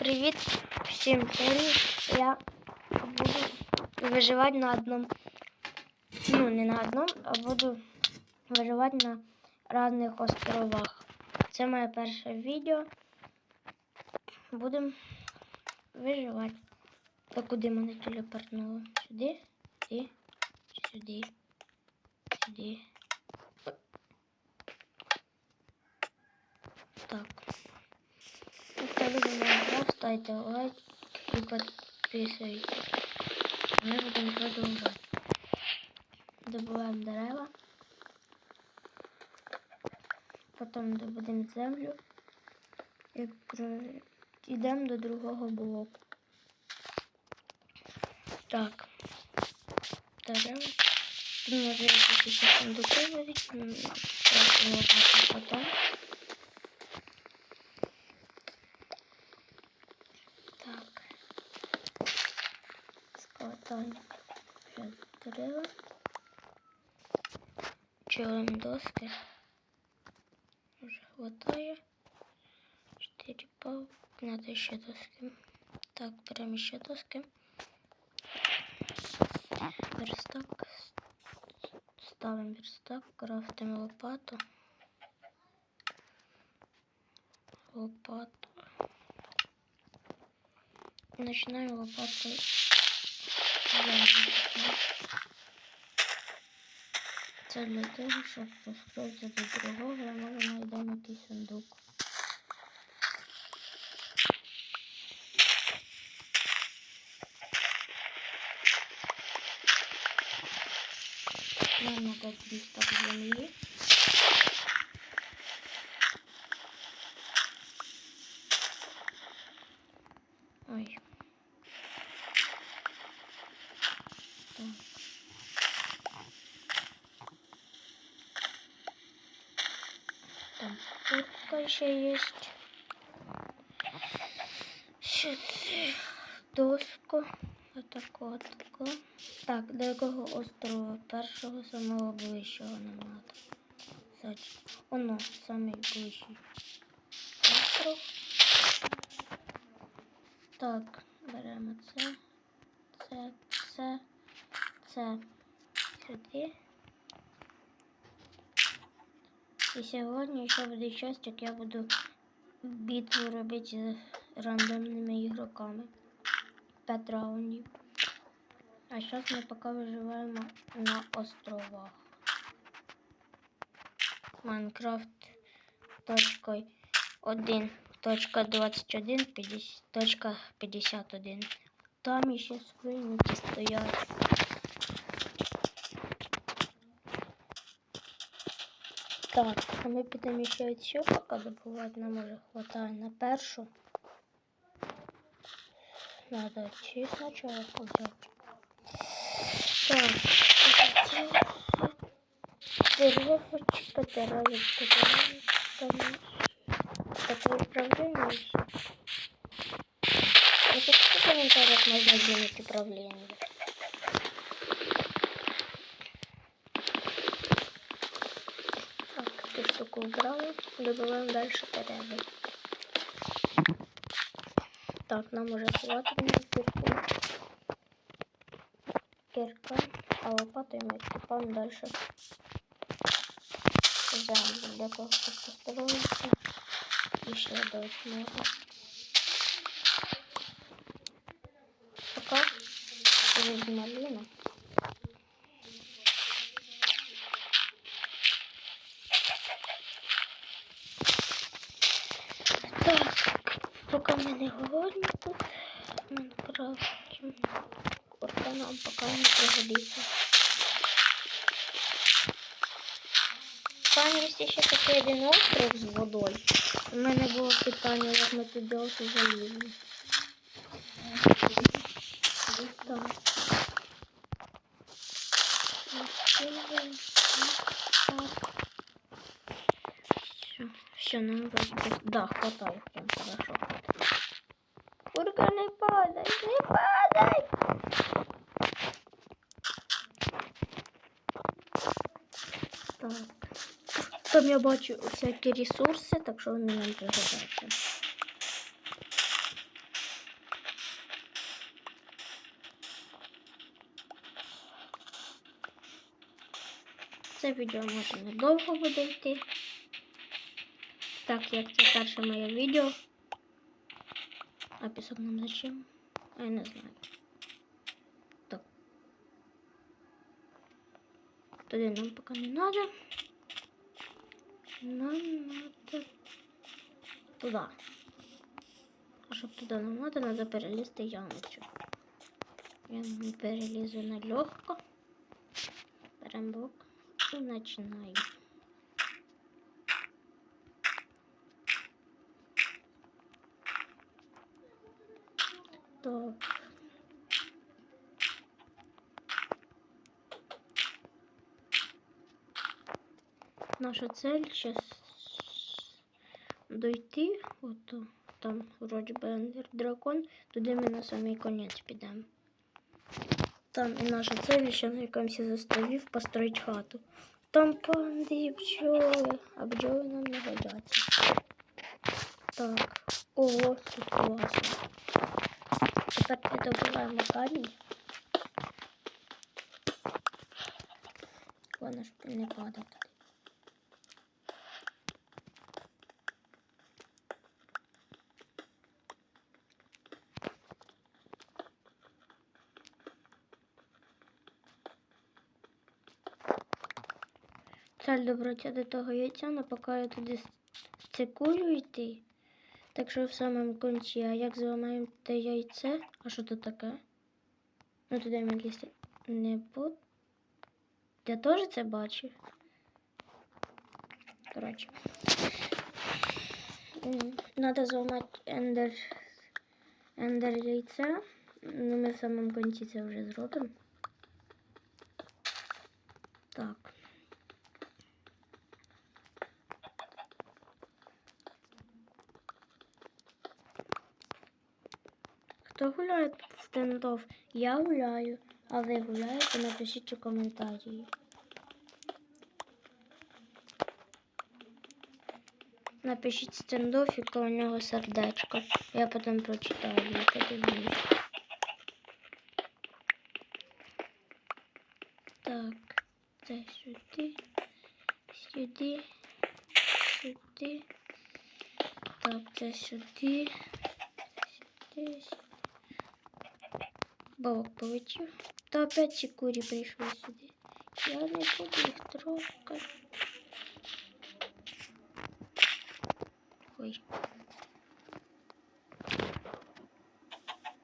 Привіт всім сьогодні я буду виживати на одному. Ну, не на одному, а буду виживати на різних островах. Це моє перше відео. Будемо виживати. Та куди мене телепортнуло? Сюди, сюди, сюди, сюди. Так. Любить Майнкрафт, ставте лайк і підписуйтесь. Ми будемо продовжувати. Добуваємо дерева. Потім добудемо землю. І йдемо до другого блоку. Так. Дерева. Тут якісь ще сундуки вирішити. Просто можна потім. Ще доски. Так, беремо ще доски. Верстак. Ставимо верстак, крафтимо лопату. Лопату. Начинаем лопатой. Це для того, щоб построїти до другого, ми знайдемо якийсь сундук. Надо дістати землі. Ой. Так. Там куртка еще есть. Сейчас доску. Отако, отако. Так, до якого острова? Першого самого ближчого надо. Кстати, Оно, самий ближчий остров. Так, беремо це, це, це, це сюди. І сьогодні ще буде час, як я буду битву робити з рандомними ігроками. 5 раундів. А зараз ми поки виживаємо на островах. Майнкрафт точкою 1 точка 21 50, точка 51. Там ще свинки стоять. Так, а ми підемо ще цю поки добувати нам уже хватає на першу. Надо чи сначала взять. Так, деревочка, деревочка, деревочка. Такое управление. Это в комментариях можно сделать управление. Так, эту штуку. Добываем дальше порядок. Так, нам уже хватит на. Кирка, а лопатой мы копаем дальше. Землю для того, чтобы построиться. Исследовать можно. Пока через малину. Так, пока мы не голодні тут в Майнкрафті. Курка нам пока не пригодиться. Там є ще такий один остров з водою. У мене було питання, як ми туди ось залізли. Так. Все, все, нам вроде... Да, хватает Так. Там я бачу всякі ресурси, так що вони нам пригодяться. Це відео може недовго буде йти. Так, як це перше моє відео. А пісок нам зачем? А я не знаю. Туди нам поки не надо. Нам надо туди. А щоб туди нам надо, надо перелізти ямочку. Я не перелізу на легко. Берем блок і починаю. Так. Наша цель сейчас дойти, от там вроді би дракон, туди ми на самий конець підемо. Там і наша цель ще на якомусь із островів построїть хату. Там панди і бджоли, а бджоли нам не годяться. Так, ого, тут класно. Тепер добуваємо камінь. Головне, щоб не падав Цель добротя до того яйця, але поки я туди цикую йти. Так що в самому кінці, а як зламаємо те яйце? А що тут таке? Ну туди ми лізти не буду. Я теж це бачив. Коротше. Надо зламати ендер, ендер яйце. Ну, ми в самому кінці це вже зробимо. Так. Хто гуляє в стендов? Я гуляю, а ви гуляєте, напишіть у коментарі. Напишіть стендов і коло нього сердечко. Я потім прочитаю і подивлюсь. Так, це сюди, сюди, сюди. Так, це сюди, сюди, сюди. Бабок полетів. Та опять ці курі прийшли сюди. Я не буду їх трогати. Ой.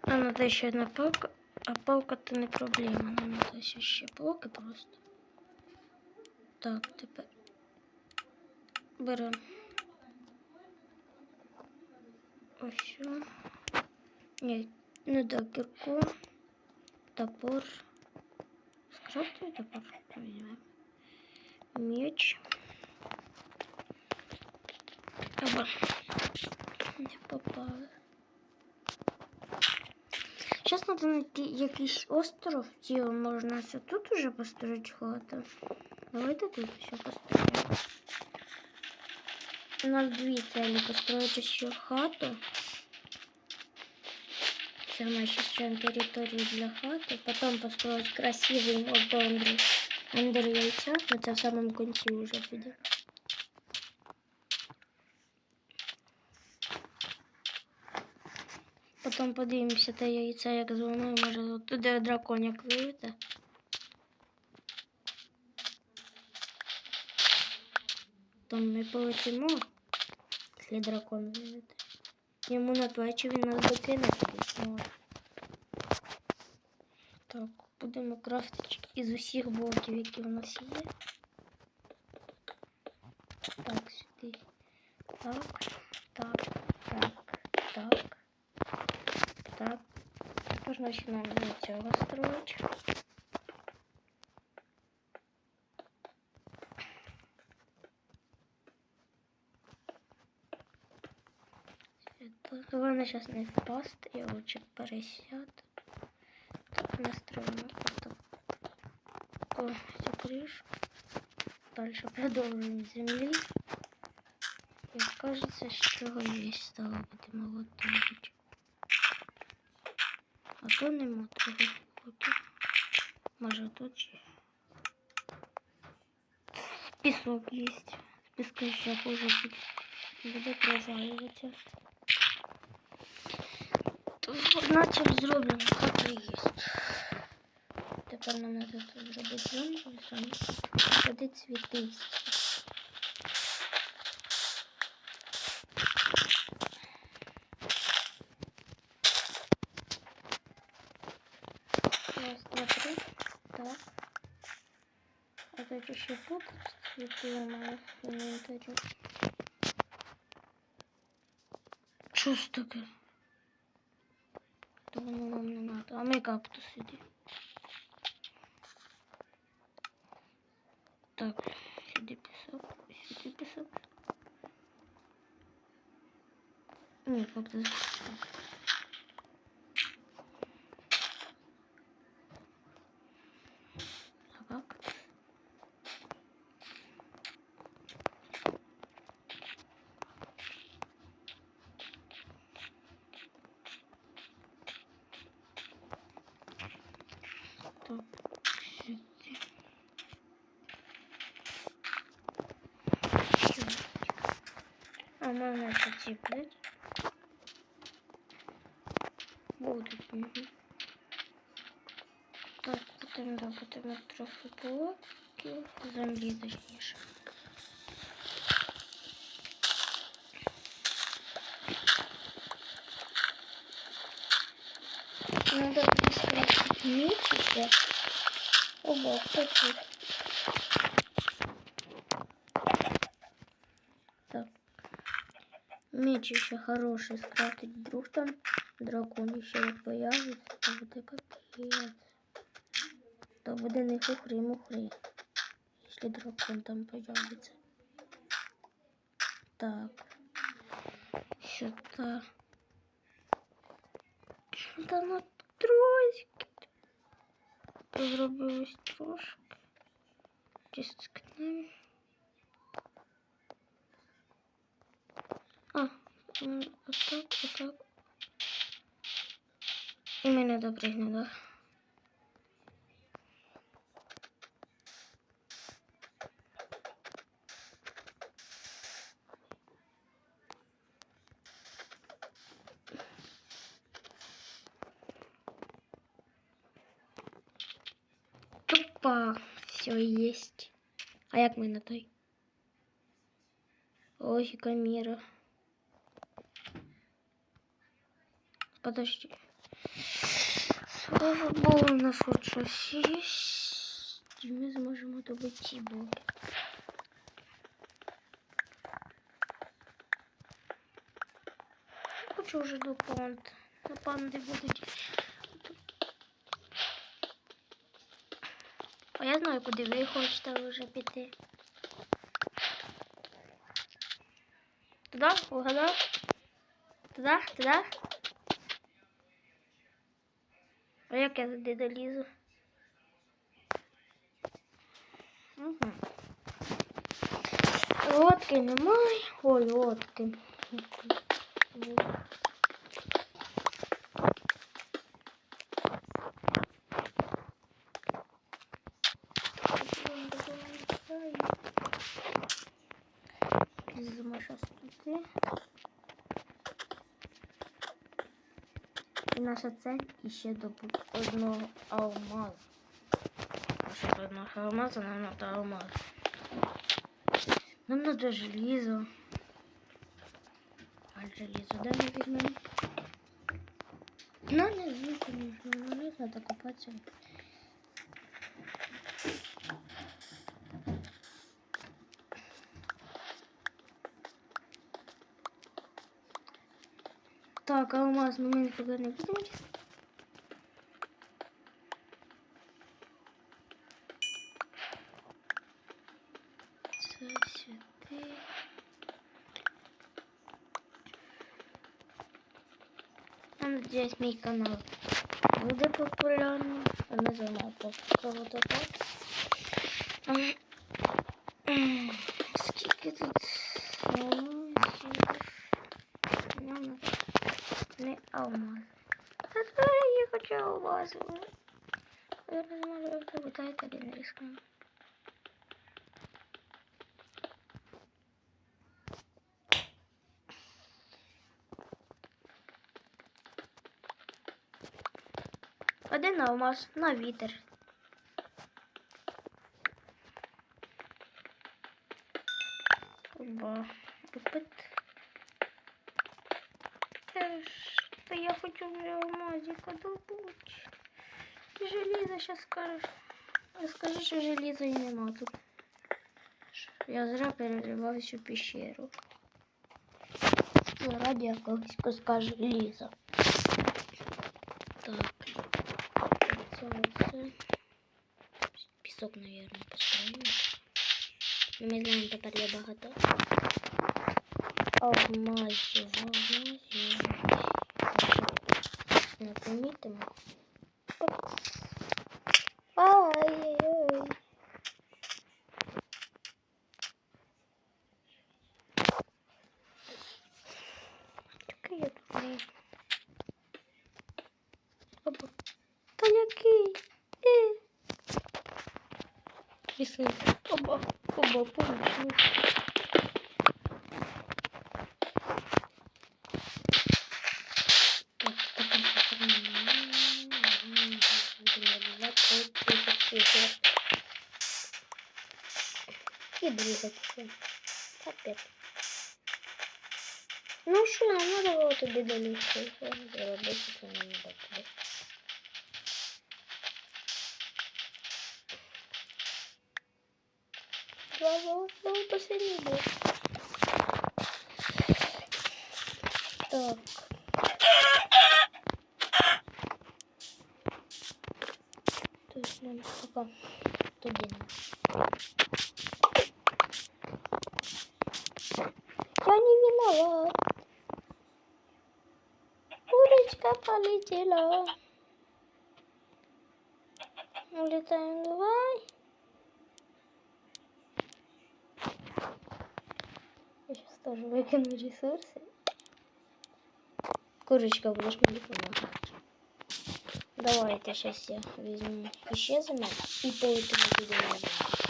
А надо ще одна палка. А палка то не проблема. Нам надо ще блоки просто. Так, тепер беремо. Ось. що. Ні, не до кірку. Топор. Скрафтовый топор. Возьмем. Меч. Оба. Не попали. Сейчас надо найти якийсь остров. Тіло можна все тут уже построить хату. Давайте тут все построим. У нас дві цели построить еще хату. Це ми очищаем территорию для хаты. Потом построить красивый мост до Андре. Но це в самому кінці уже буде. Потом подивимося те яйця, як зламаємо, може туди драконяк вийде. Там ми полетимо, якщо дракон вийде. Йому на плечі він нас докине туди. Так, будемо крафтити із усіх блоків, які у нас є. Так, сюди. Так, так, так, так, так. Тепер починаємо з цього строїти. Это главное сейчас не впасть, я лучше пересяду. Так, настроим это. О, закрыш. Дальше продолжим с земли. И кажется, что есть стало будемо готовить. А то нема того фото. Може тут ще. Пісок є. З піска ще хуже буде. Буде провалюватися. То, Наче зроблено, так і є. Тепер нам треба тут зробити зону і саме сюди цвіти. Раз, два, три. Так. А тут еще тут цветы у моих инвентаря. Что ж таке? То воно нам не надо. А ми кактус сюди. Так, сюди пісок, сюди пісок. Ні, кактус. можно это цеплять? Будут. Угу. Так, потім, да, потім трохи блоків, землі точніше. Надо просто мечиться. Ого, кто тут? Меч еще хороший скрафтить. Вдруг там дракон еще появится, то буде капець. То буде не хухри-мухри. Если дракон там появится. Так. Сюда. Та на трошки. Зробилось трошки. Рискнем. А, м, отак, отак. І мене допригне, да? Опа, все есть. А як ми на той? Логика мира. Подожди. Слава Богу, у нас хоч щось є. І ми зможемо добити блоки. Хочу вже до панд. На панди будуть. А я знаю, куди ви хочете вже піти. Туди? Угадав? Туди? Туди? А як я туди долізу? Угу. Лодки немає. О, лодки. Візьмемо щось туди. Наша цель іще добути одного алмазу. Щоб одного алмазу нам треба алмаз. Нам треба желізо. А желізо де ми візьмемо? Ну, не знаю, конечно, но не надо копаться. Так, алмаз, ну ми нікуди не будемо. Це сюди. Я надіюсь, мій канал буде популярним. А ми займаємо кого-то так. Розмар. Розмар випадає один риском. Один алмаз на вітер. Оба. Опит. Теж Та я хочу вже алмазика добуть. Желізо сейчас скажеш. Скажи, що желіза і нема тут. Я зря переривав всю пещеру. Ну, раді якогось куска желіза. Так. Це оце. Пісок, наверное, поставимо. Ну, Ми знаємо, тепер є багато. Алмазів, алмазів. Не помітимо. Ай-яй-яй. Який я тупий. Опа. Та який? Е. Ліси. Оба. Оба, помічник. І двигатися. Капець. Ну що, нам треба було тобі долізти. Заробити це не треба тобі. Два волоса последний был. Так. То есть нам пока туди Полетела. Улетаем давай. Я сейчас тоже выкину ресурсы. Курочка, будешь мне помогать. Давайте сейчас я возьму замок и полетим туда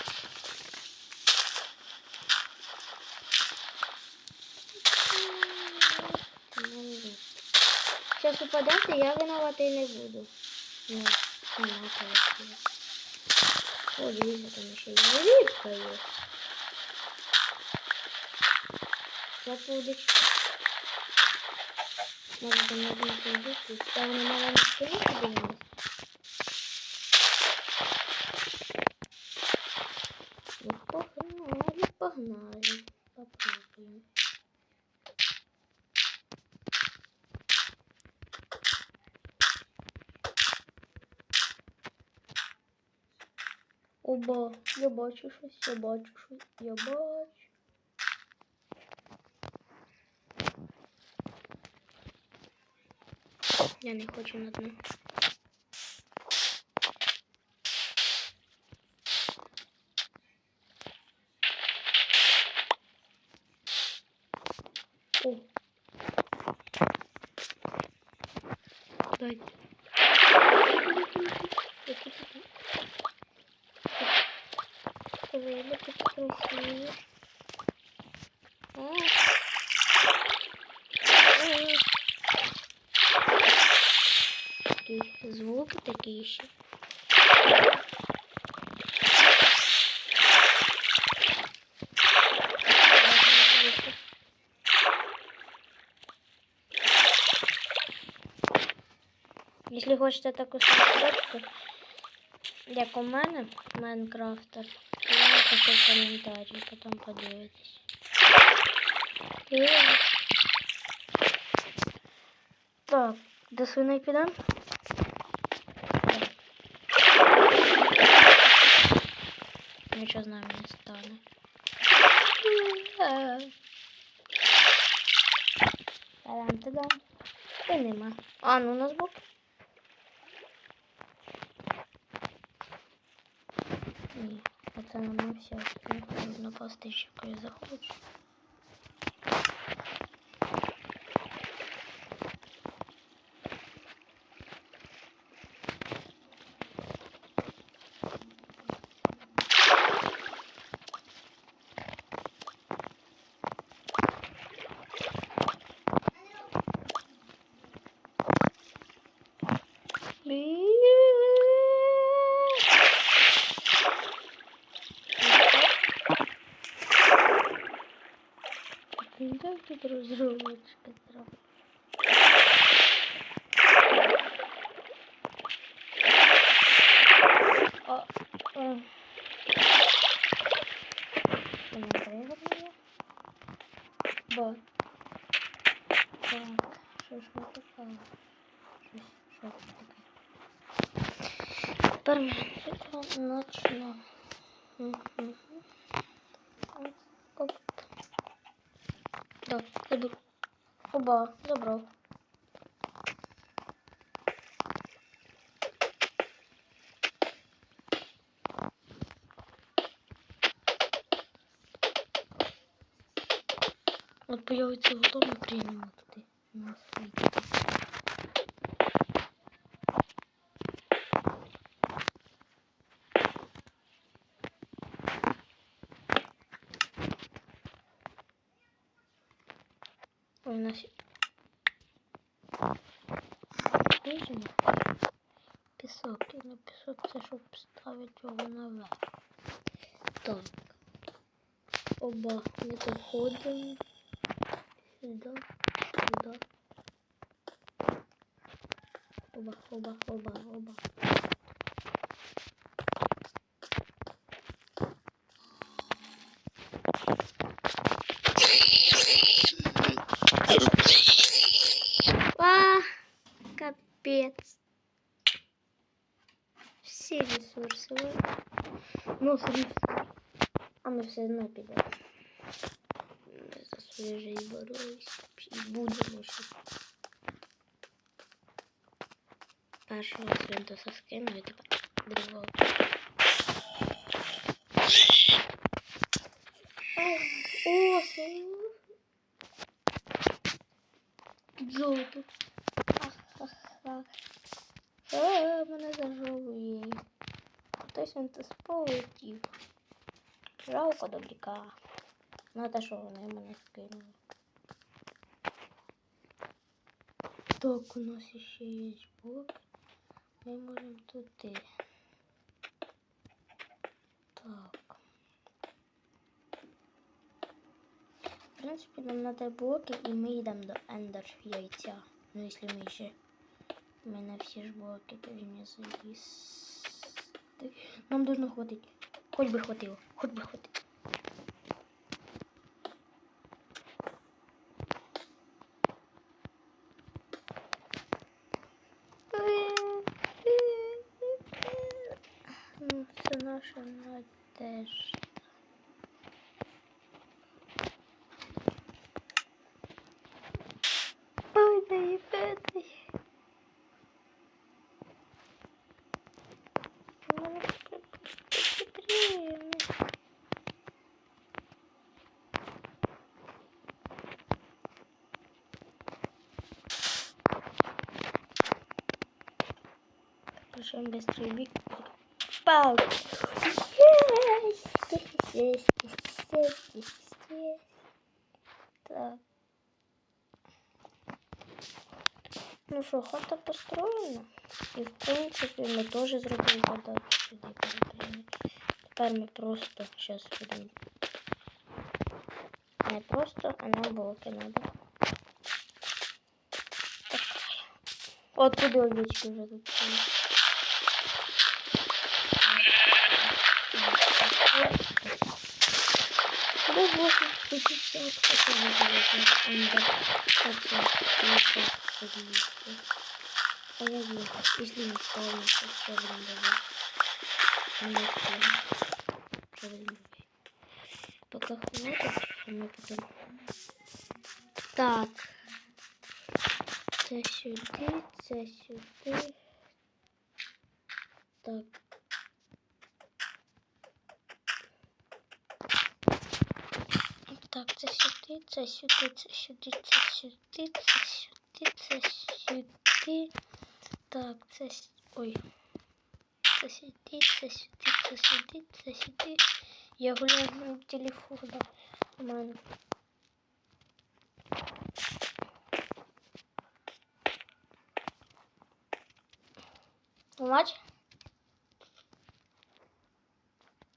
Сейчас упадете, я виновата и не буду. Ну, сама полетела. О, видите, там и рыбка есть. Сейчас удочка. Может, там можно удочку. Там она мало не стоит, думаю. Ну, погнали, погнали. Попробуем. Оба, я бачу щось, я бачу щось, я бачу. Я не хочу на дно. О. Дайте. А. А. Такі звуки такі ще. Якщо хочете таку самоточку, як у мене, Майнкрафтер, то я напишу в коментарі, потім подивитесь. І... Так, до свиней підемо? Нічого з нами не стане. Та-дам, та-дам. Та нема. А, ну у нас був. não posso deixar coisa ruim. Please. Під розробочки зроблю. А, а. Вона пригодна. Бо. Так, що ж ми така? Щось, що це таке? Тепер ми ночно. Мгм. Оп. Так, заберу. Оба, забрав. От появиться готовий, приймемо туди. У нас вийде. Ой, у нас Вижимо. Пісок. І на пісок це щоб ставити його наверх. Так. Оба ми доходимо. Сюда, сюда. Оба, оба, оба, оба. А, капец. Всі ресурси. ви- Ну, ресурси. А ми все одно підемо. Ми за свою жизнь боролись. І будемо ще. Першого свинтуса скинув і тепер другого. Ай, О, свин- Золото. Ах-ха-ха. Е, мене зажовує. Хтось він то сполетів. Жалко добряка. Ну, те, що вони мене скинули. Так, у нас ще є блок. Ми можемо туди. Так. В принципі, нам треба блоки, і ми йдемо до ендер яйця. Ну, якщо ми ще. У мене всі ж блоки повинні залізти. Нам должно хватить. Хоч би хватило, хоч би хватило. Решаем быстрый бег. Пау! Есть, есть, есть, есть, есть, есть. Так. Ну що, хата построєна. І в принципі ми теж зробили задачу сюди перепрямити. Тепер ми просто зараз будемо. Не просто, а нам блоки надо. Так. От туди овечки вже тут. А? Пока хватит, а мы потом... Так. Це сюди, це сюди. Так. Так, це сюди, це сюди, це сюди, це сюди, це сюди, це сюди. Так, це ой. Це сюди, це сюди, це сюди, це сюди. Я гуляю на телефоні. У мене. Мать?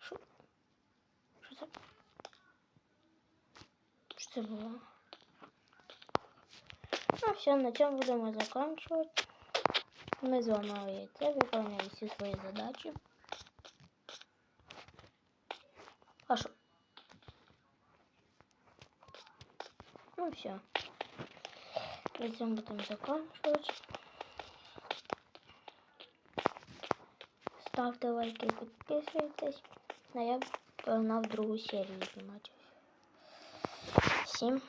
Що? Що це? Що це було? Ну все, на цьому будемо закінчувати. Ми зламали яйце, виконали всі свої задачі. А що? Ну все. На цьому будемо закінчувати. Ставте лайки, підписуйтесь. А я погнав другу серію знімати. açayım.